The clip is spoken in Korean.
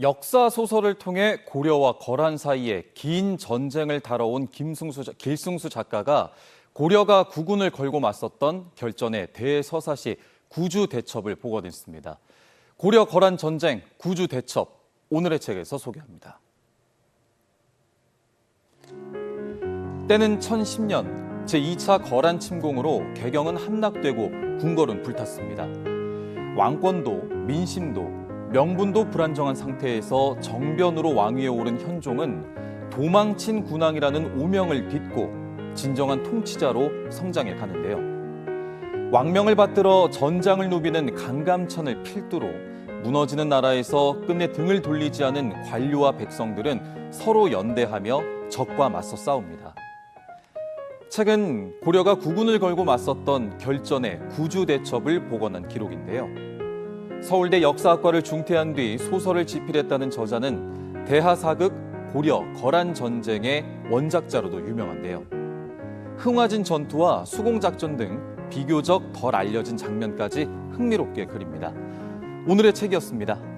역사 소설을 통해 고려와 거란 사이에 긴 전쟁을 다뤄온 김승수, 자- 길승수 작가가 고려가 국군을 걸고 맞섰던 결전의 대서사시 구주 대첩을 복원했습니다. 고려 거란 전쟁 구주 대첩 오늘의 책에서 소개합니다. 때는 1010년 제2차 거란 침공으로 개경은 함락되고 궁궐은 불탔습니다. 왕권도 민심도 명분도 불안정한 상태에서 정변으로 왕위에 오른 현종은 도망친 군왕이라는 오명을 딛고 진정한 통치자로 성장해 가는데요. 왕명을 받들어 전장을 누비는 강감천을 필두로 무너지는 나라에서 끝내 등을 돌리지 않은 관료와 백성들은 서로 연대하며 적과 맞서 싸웁니다. 책은 고려가 국군을 걸고 맞섰던 결전의 구주 대첩을 복원한 기록인데요. 서울대 역사학과를 중퇴한 뒤 소설을 집필했다는 저자는 대하사극 고려 거란 전쟁의 원작자로도 유명한데요. 흥화진 전투와 수공작전 등 비교적 덜 알려진 장면까지 흥미롭게 그립니다. 오늘의 책이었습니다.